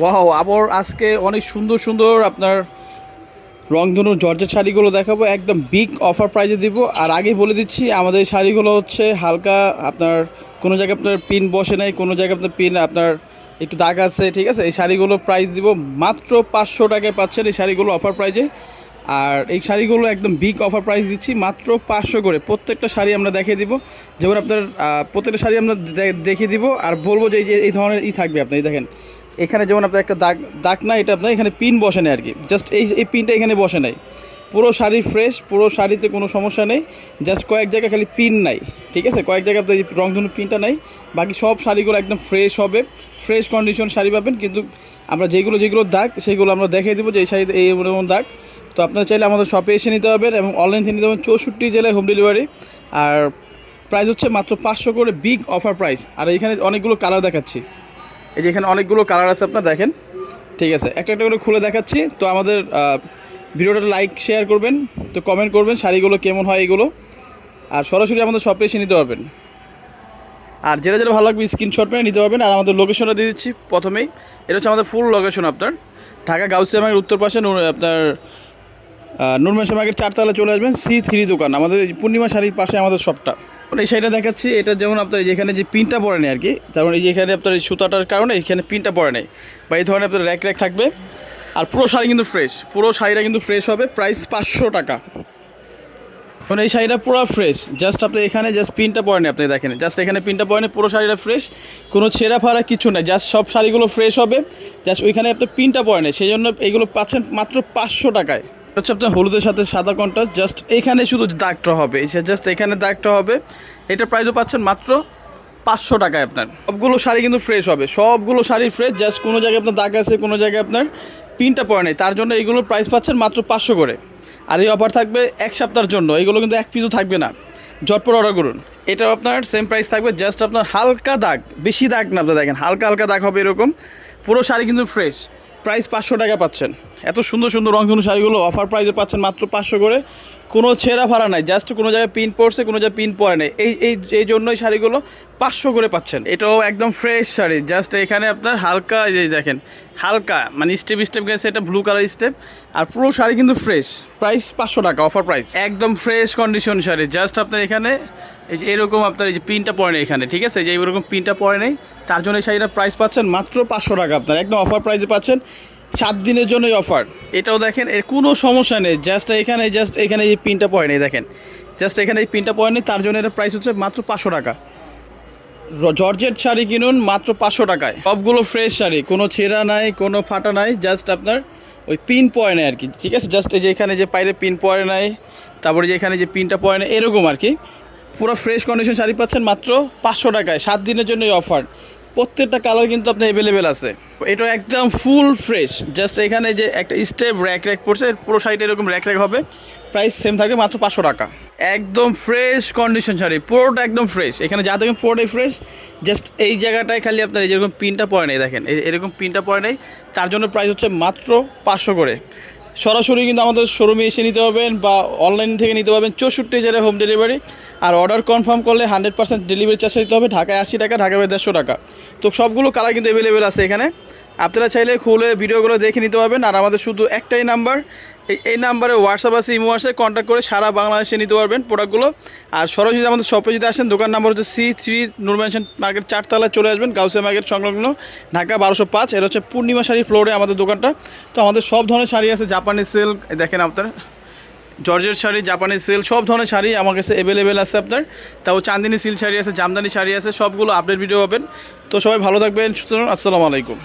Wow আবার আজকে অনেক সুন্দর সুন্দর আপনার রংধনু জর্জের শাড়িগুলো দেখাবো। একদম বিগ অফার প্রাইজে দিব। আর আগে বলে দিচ্ছি, আমাদের শাড়িগুলো হচ্ছে হালকা আপনার কোনো জায়গায় আপনার পিন বসে নাই, কোনো জায়গায় আপনার পিন আপনার একটু দাগ আছে, ঠিক আছে? এই শাড়িগুলো প্রাইস দিব মাত্র পাঁচশো টাকায় পাচ্ছেন এই শাড়িগুলো অফার প্রাইজে আর এই শাড়িগুলো একদম বিগ অফার প্রাইস দিচ্ছি, মাত্র পাঁচশো করে। প্রত্যেকটা শাড়ি আমরা দেখিয়ে দিব। যেমন আপনার প্রত্যেকটা শাড়ি আমরা দেখিয়ে দিব। আর বলব যে এই ধরনের ই থাকবে আপনি দেখেন। এখানে যেমন আপনার একটা দাগ দাগ না এটা আপনার এখানে পিন বসে নেই আর কি জাস্ট এই এই পিনটা এখানে বসে নাই। পুরো শাড়ি ফ্রেশ পুরো শাড়িতে কোনো সমস্যা নেই। জাস্ট কয়েক জায়গায় খালি পিন নাই। ঠিক আছে? কয়েক জায়গায় আপনার রংধনু পিনটা নাই। বাকি সব শাড়িগুলো একদম ফ্রেশ হবে। ফ্রেশ কন্ডিশন শাড়ি পাবেন। কিন্তু আমরা যেগুলো যেগুলো দাগ, সেগুলো আমরা দেখিয়ে দেবো যে এই শাড়িতে এই এমন দাগ। তো আপনারা চাইলে আমাদের শপে এসে নিতে পারবেন এবং অনলাইন থেকে নিতে পারবেন। চৌষট্টি জেলায় হোম ডেলিভারি আর প্রাইস হচ্ছে মাত্র পাঁচশো করে বিগ অফার প্রাইস আর এখানে অনেকগুলো কালার দেখাচ্ছি। এই যে এখানে অনেকগুলো কালার আছে আপনার দেখেন। ঠিক আছে, একটা একটা করে খুলে দেখাচ্ছি। তো আমাদের ভিডিওটা লাইক, শেয়ার করবেন, তো কমেন্ট করবেন শাড়িগুলো কেমন হয় এগুলো। আর সরাসরি আমাদের শপে এসে নিতে পারবেন। আর যেটা যেটা ভালো লাগবে স্ক্রিনশট মেরে নিতে পারবেন। আর আমাদের লোকেশনটা দিয়ে দিচ্ছি প্রথমেই। এটা হচ্ছে আমাদের ফুল লোকেশন আপনার। ঢাকা গাউসিয়া মার্কেট উত্তর পাশে আপনার নুরমেশা মার্কেট চারতলা চলে আসবেন। সি থ্রি দোকান। আমাদের পূর্ণিমা শাড়ির পাশে আমাদের শপটা এই শাড়িটা দেখাচ্ছি, এটা যেমন আপনার এখানে যে পিনটা পড়ে নেই আর কি, তার মানে এই যে এখানে আপনার এই সুতাটার কারণে এখানে পিনটা পড়ে নেই। বা এই ধরনের আপনার র্যাক র্যাক থাকবে। আর পুরো শাড়ি কিন্তু ফ্রেশ পুরো শাড়িটা কিন্তু ফ্রেশ হবে প্রাইস পাঁচশো টাকা। মানে এই শাড়িটা পুরো ফ্রেশ জাস্ট আপনি এখানে জাস্ট পিনটা পড়েনি আপনি দেখেন। জাস্ট এখানে পিনটা পড়েনি পুরো শাড়িটা ফ্রেশ কোনো ছেঁড়া ফাড়া কিছু নেই জাস্ট সব শাড়িগুলো ফ্রেশ হবে। জাস্ট ওইখানে আপনি পিনটা পড়েনি সেই জন্য এইগুলো পাচ্ছেন মাত্র পাঁচশো টাকায়। হচ্ছে আপনার হলুদের সাথে সাদা কন্ট্রাস্ট জাস্ট এখানে শুধু দাগটা হবে। জাস্ট এখানে দাগটা হবে। এটা প্রাইসও পাচ্ছেন মাত্র পাঁচশো টাকায় আপনার। সবগুলো শাড়ি কিন্তু ফ্রেশ হবে। সবগুলো শাড়ি ফ্রেশ জাস্ট কোনো জায়গায় আপনার দাগ আছে, কোনো জায়গায় আপনার পিনটা পড়ে নেই। তার জন্য এইগুলোর প্রাইস পাচ্ছেন মাত্র পাঁচশো করে। আর এই অফার থাকবে এক সপ্তাহের জন্য। এগুলো কিন্তু এক পিসও থাকবে না। ঝটপট অর্ডার করুন। এটাও আপনার সেম প্রাইস থাকবে জাস্ট আপনার হালকা দাগ। বেশি দাগ না, আপনি দেখেন, হালকা হালকা দাগ হবে এরকম। পুরো শাড়ি কিন্তু ফ্রেশ প্রাইস পাঁচশো টাকা পাচ্ছেন। এত সুন্দর সুন্দর রংধনু শাড়িগুলো অফার প্রাইসে পাচ্ছেন মাত্র পাঁচশো করে। কোনো ছেঁড়া ফাড়া নাই জাস্ট কোনো জায়গায় পিন পড়ছে, কোনো জায়গায় পিন পড়ে নেই। এই এই এই জন্যই শাড়িগুলো পাঁচশো করে পাচ্ছেন। এটাও একদম ফ্রেশ শাড়ি জাস্ট এখানে আপনার হালকা, এই যে দেখেন, হালকা মানে স্টেপ স্টেপ গেছে, এটা ব্লু কালার স্টেপ আর পুরো শাড়ি কিন্তু ফ্রেশ প্রাইস পাঁচশো টাকা অফার প্রাইস একদম ফ্রেশ কন্ডিশন শাড়ি জাস্ট আপনার এখানে, এই যে এরকম আপনার এই যে পিনটা পড়ে নেই এখানে, ঠিক আছে? যে এরকম পিনটা পড়ে নেই, তার জন্য এই শাড়িটার প্রাইস পাচ্ছেন মাত্র পাঁচশো টাকা আপনার, একদম অফার প্রাইসে পাচ্ছেন। সাত দিনের জন্যই অফার এটাও দেখেন, এর কোনো সমস্যা নেই। জাস্ট এখানে জাস্ট এখানে এই পিনটা পড়ে নেই দেখেন। জাস্ট এখানে এই পিনটা পড়ে নেই তার জন্য এর প্রাইস হচ্ছে মাত্র পাঁচশো টাকা। জর্জেট শাড়ি কিনুন, মাত্র পাঁচশো টাকায়। সবগুলো ফ্রেশ শাড়ি, কোনো ছেঁড়া নাই, কোনো ফাটা নাই জাস্ট আপনার ওই পিন পড়ে নেই আর কি ঠিক আছে? জাস্ট এই যে এখানে যে পাইরে পিন পড়ে নাই তারপরে যে এখানে যে পিনটা পড়ে নেই এরকম আর কি পুরো ফ্রেশ কন্ডিশন শাড়ি পাচ্ছেন মাত্র পাঁচশো টাকায়, সাত দিনের জন্য এই অফার প্রত্যেকটা কালার কিন্তু আপনার অ্যাভেলেবেল আছে। এটা একদম ফুল ফ্রেশ জাস্ট এখানে যে একটা স্টেপ র্যাক র্যাক পড়ছে, পুরো শাড়িটা এরকম র্যাক র্যাক হবে। প্রাইস সেম থাকে মাত্র পাঁচশো টাকা। একদম ফ্রেশ কন্ডিশন শাড়ি পুরোটা একদম ফ্রেশ এখানে যা দেখেন পুরোটাই ফ্রেশ জাস্ট এই জায়গাটায় খালি আপনার এই যেরকম পিনটা পড়ে নেই, দেখেন। এরকম পিনটা পড়ে নেই। তার জন্য প্রাইস হচ্ছে মাত্র পাঁচশো করে। সরাসরি কিন্তু আমাদের শোরুমে এসে নিতে পারবেন বা অনলাইন থেকে নিতে পারবেন চৌষট্টি জেলায় হোম ডেলিভারি। আর অর্ডার কনফার্ম করলে হান্ড্রেড পার্সেন্ট ডেলিভারি চার্জ দিতে হবে ঢাকায় আশি টাকা, ঢাকায় দেড়শো টাকা। তো সবগুলো কালার কিন্তু অ্যাভেলেবেল আছে এখানে। আপনারা চাইলে খুলে ভিডিওগুলো দেখে নিতে পারবেন, আর আমাদের শুধু একটাই নাম্বার। এই এই নাম্বারে হোয়াটসঅ্যাপ আছে, ইমো আছে কন্ট্যাক্ট করে সারা বাংলাদেশে নিতে পারবেন প্রোডাক্টগুলো আর সরাসরি আমাদের শপে যদি আসেন, দোকান নাম্বার হচ্ছে সি থ্রি নুরমেনশন মার্কেট চারতলায় চলে আসবেন গাউসিয়া মার্কেট সংলগ্ন, ঢাকা বারোশো পাঁচ। এটা হচ্ছে পূর্ণিমা শাড়ি ফ্লোরে আমাদের দোকানটা। তো আমাদের সব ধরনের শাড়ি আছে জাপানি সিল্ক দেখেন আপনার জর্জের শাড়ি জাপানি সিল্ক সব ধরনের শাড়ি আমার কাছে অ্যাভেলেবেল আছে আপনার। তাও চান্দিনী সিল্ক শাড়ি আছে, জামদানি শাড়ি আছে, সবগুলো আপডেট ভিডিও পাবেন। তো সবাই ভালো থাকবেন সুতরাং আসসালামু আলাইকুম।